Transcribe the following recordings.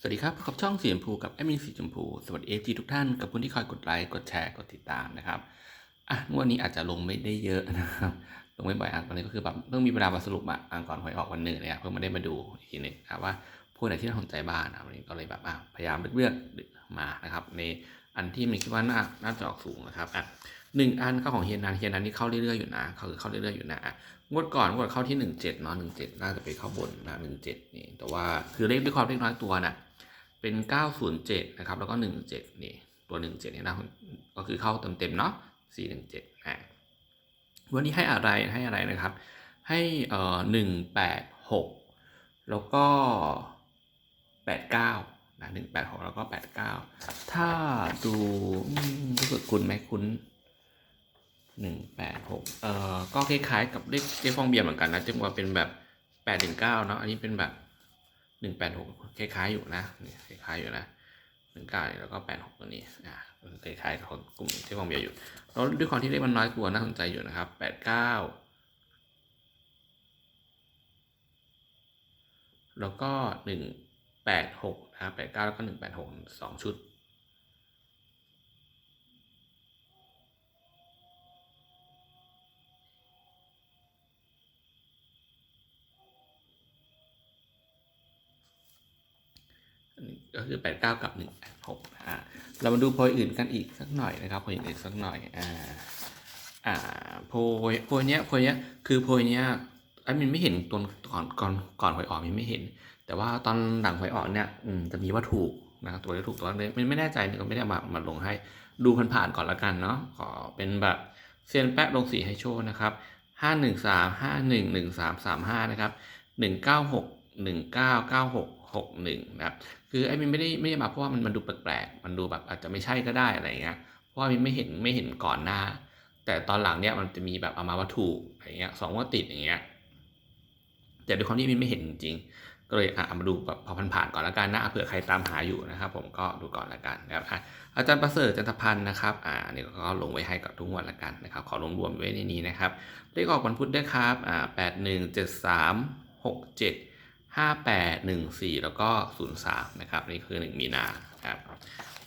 สวัสดีครับพบกับช่องสีชมพูกับแอมินสีชมพู สวัสดีเอฟทีทุกท่านกับคนที่คอยกดไลค์กดแชร์กดติดตามนะครับอะงวดนี้อาจจะลงไม่ได้เยอะนะครับลงไม่บ่อยอะวันนี้ก็คือแบบเพิ่งมีเวลามาสรุปอะอะก่อนหวยออกวันหนึ่งเนี่ยเพิ่งมาได้มาดูอีกทีนึงนะว่าพวกไหนที่น่าสนใจบ้างนะวันนี้ก็เลยแบบอะพยายามเลือกมานะครับ ในอันที่มันคิดว่าน่าน่าจะออกสูงนะครับอะหนึ่งอันก็ของเฮียนันเฮียนันนี่เข้าเรื่อยๆอยู่นะเขาคือเข้าเรื่อยๆอยู่นะอะงวดก่อนงวดเข้าที่หนึ่งเจ็ดเนาะหนึ่งเจ็ดน่าจะไปเข้าบนนะหนึ่งเจ็ดนี่แต่ว่าคือเลขด้วยความเลขน้อยตัวน่ะ เป็นเก้าศูนย์เจ็ดนะครับ แล้วก็หนึ่งเจ็ดนี่ ตัวหนึ่งเจ็ดเนี่ยนะ ก็คือเข้าเต็มๆเนาะสี่หนึ่งเจ็ดอะวันนี้ให้อะไร ให้อะไรนะครับ ให้เอ่อหนึ่งแปดหกแล้วก็แปดเก้านะหนึ่งแปดหกแล้วก็แปดเก้าถ้าดูรู้สึกคุณไหมคุณหนึ่งแปดหกเอ่อ ก็คล้ายๆกับเลขเลขฟองเบียร์เหมือนกันนะจึงว่าเป็นแบบแปดถึงเก้าเนาะ อันนี้เป็นแบบ หนึ่งแปดหกคล้ายๆอยู่นะนี่คล้ายๆอยู่นะหนึ่งเก้าแล้วก็แปดหกตัวนี้อ่าคล้ายๆกับกลุ่มที่ขฟองเบียร์อยู่แล้วด้วยความที่เลขมันน้อยตัวน่าสนใจอยู่นะครับแปดเก้าแล้วก็หนึ่งแปดหกนะครับแปดเก้าแล้วก็หนึ่งแปดหกสองชุด ก็คือแปดเก้ากับหนึ่งหกอ่าเรามาดูโพยอื่นกันอีกสักหน่อยนะครับโพยอื่นสักหน่อยอ่าอ่าโพยโพยเนี้ยโพยเนี้ยคือโพยเนี้ยไอ้มินไม่เห็นตอนก่อนก่อนก่อนหวยออกมินไม่เห็น แต่ว่าตอนหลังหวยออกเนี่ยอืมจะมีว่าถูกนะครับตัวที่ถูกตัวนี้มันไม่แน่ใจมินก็ไม่ได้มามาลงให้ดูผ่านๆก่อนละกันเนาะขอเป็นแบบเซียนแป๊ะลงสีให้โชว์นะครับห้าหนึ่งสามห้าหนึ่งหนึ่งสามสามห้านะครับหนึ่ง เก้าหนึ่งเก้าเก้าหกหกหนึ่งนะครับคือไอ้มินไม่ได้ไม่ได้มาเพราะว่ามันมันดูแปลกๆมันดูแบบอาจจะไม่ใช่ก็ได้อะไรเงี้ยเพราะว่ามินไม่เห็นไม่เห็นก่อนหน้า แต่ตอนหลังเนี่ยมันจะมีแบบเอามาว่าถูกอะไรเงี้ยสองว่าติดอย่างเงี้ยแต่ด้วยความที่มินไม่เห็นจริงก็เลยอะเอามาดูแบบพอผ่านๆก่อนละกันนะเผื่อใครตามหาอยู่นะครับ ผมก็ดูก่อนละกันนะครับอาจารย์ประเสริฐจันทพันธ์นะครับอ่านี่ก็ลงไว้ให้กับทุกวันละกันนะครับ ขอรวมรวมไว้ในนี้นะครับเลขออกวันพุธด้วยครับอ่าแปดหนึ่งเจ็ดสามหกเจ็ด ห้าแปดหนึ่งสี่แล้วก็ศูนย์สามนะครับ นี่คือหนึ่งมีนาครับ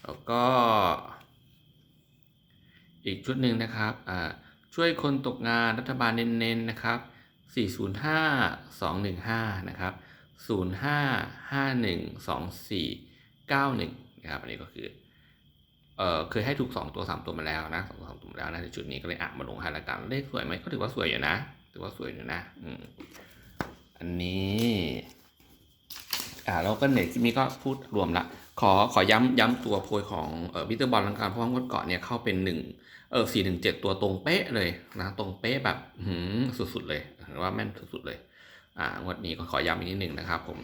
แล้วก็ อีกชุดหนึ่งนะครับอ่าช่วยคนตกงานรัฐบาลเน้นๆนะครับ 405 215 นะครับ 05 51 24 91 นะครับ อันนี้ก็คือเอ่อเคยให้ถูก 2 ตัว 3 ตัวมาแล้วนะสองตัวสามตัวมาแล้วนะในชุดนี้ก็เลยอะมาลงให้ละกันเลขสวยไหมก็ถือว่าสวยอยู่นะ ถือว่าสวยอยู่นะ อืม อันนี้อ่าแล้วก็เน็ตที่มีก็พูดรวมละ ขอขอย้ำย้ำตัวโพยของเอ่อวิเตอร์บอลลังการเพราะว่างวดก่อนเนี่ยเข้าเป็นหนึ่งเออสี่หนึ่งเจ็ดตัวตรงเป๊ะเลยนะตรงเป๊ะแบบหืมสุดๆเลยถือว่าแม่นสุดๆเลย อ่างวดนี้ก็ขอย้ำอีกนิดหนึ่งนะครับผม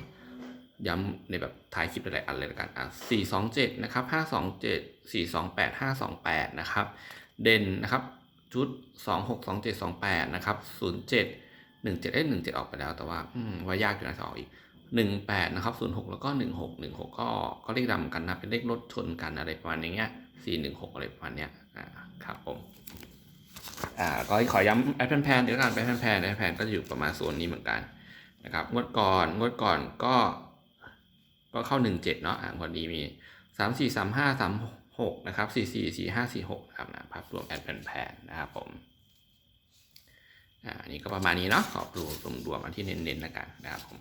ย้ำในแบบท้ายคลิปหลายๆอันเลยละกันอะสี่สองเจ็ดนะครับห้าสองเจ็ดสี่สองแปดห้าสองแปดนะครับ เด่นนะครับ ชุดสองหกสองเจ็ดสองแปดนะครับศูนย์เจ็ด หนึ่งเจ็ดเอ้หนึ่งเจ็ดออกไปแล้วแต่ว่าอืมว่ายากอยู่นะจะออกอีกหนึ่งแปดนะครับศูนย์หกแล้วก็หนึ่งหกหนึ่งหกก็ก็เลขดำกันนะเป็นเลขรถชนกันอะไรประมาณอย่างเงี้ยสี่หนึ่งหกอะไรประมาณเนี้ยอ่าครับผมอ่าก็ขอย้ำแอปแพนเดี๋ยวกันแอปแพนแอปแพนก็จะอยู่ประมาณโซนนี้เหมือนกันนะครับงวดก่อนงวดก่อนก็ ก็เข้าหนึ่งเจ็ดเนาะอ่างวดนี้มีสามสี่สามห้าสามหกนะครับสี่สี่สี่ห้าสี่หกนะครับนะภาพรวมแอดแพนนะครับผม อ่าอันนี้ก็ประมาณนี้เนาะขอดูรวมๆอันที่เน้นๆแล้วกันนะครับผม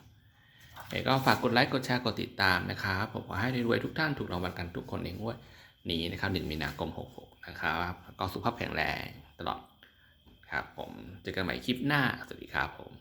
เอก็ฝากกดไลค์กดแชร์กดติดตามนะครับผมขอให้รวยๆทุกท่านถูกรางวัลกันทุกคนในงวดนี้นะครับ1มีนาคม66นะครับก็สุขภาพแข็งแรงตลอดครับผมเจอกันใหม่คลิปหน้าสวัสดีครับผม